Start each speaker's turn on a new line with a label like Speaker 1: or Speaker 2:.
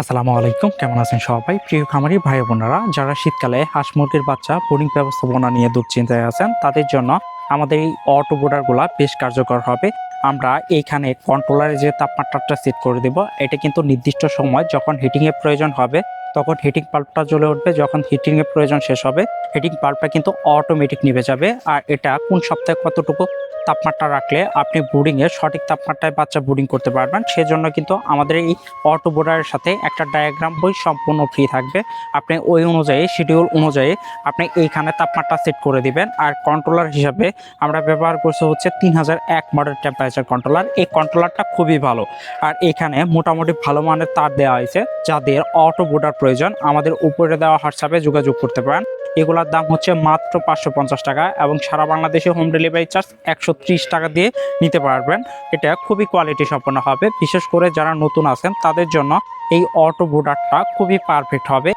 Speaker 1: আসসালামু আলাইকুম, কেমন আছেন সবাই? প্রিয় খামারি ভাই বোনেরা, যারা শীতকালে হাঁস মুরগির বাচ্চা বোর্ডিং ব্যবস্থাপনা নিয়ে দুশ্চিন্তায় আছেন, তাদের জন্য আমাদের এই অটো বোর্ডারগুলো বেশ কার্যকর হবে। আমরা এইখানে কন্ট্রোলারে যে তাপমাত্রাটা সেট করে দেব, এটা কিন্তু নির্দিষ্ট সময় যখন হিটিংয়ের প্রয়োজন হবে, তখন হিটিং পাল্পটা জ্বলে উঠবে, যখন হিটিংয়ের প্রয়োজন শেষ হবে হিটিং পাল্পটা কিন্তু অটোমেটিক নিভে যাবে। আর এটা কোন সপ্তাহে কতটুকু তাপমাত্রা রাখলে আপনি বোর্ডিংয়ে সঠিক তাপমাত্রায় বাচ্চা বোর্ডিং করতে পারবেন। সেজন্য কিন্তু আমাদের এই অটো বোর্ডারের সাথে একটা ডায়াগ্রাম বই সম্পূর্ণ ফ্রি থাকবে। আপনি ওই অনুযায়ী শিডিউল অনুযায়ী আপনি এইখানে তাপমাত্রা সেট করে দিবেন। আর কন্ট্রোলার হিসাবে আমরা ব্যবহার করছি হচ্ছে তিন হাজার এক মডেল টেম্পারেচার কন্ট্রোলার এই কন্ট্রোলারটা খুবই ভালো। আর এখানে মোটামুটি ভালো মানের তার দেওয়া হয়েছে। যাদের অটো বোর্ডার প্রয়োজন, আমাদের উপরে দেওয়া হোয়াটসঅ্যাপে যোগাযোগ করতে পারেন। এগুলোর দাম হচ্ছে মাত্র পাঁচশো পঞ্চাশ টাকা এবং সারা বাংলাদেশে হোম ডেলিভারি চার্জ একশো ত্রিশ টাকা দিয়ে নিতে পারবেন। এটা খুবই কোয়ালিটি সম্পন্ন হবে। বিশেষ করে যারা নতুন আছেন, তাদের জন্য এই অটো বোর্ডারটা খুবই পারফেক্ট হবে।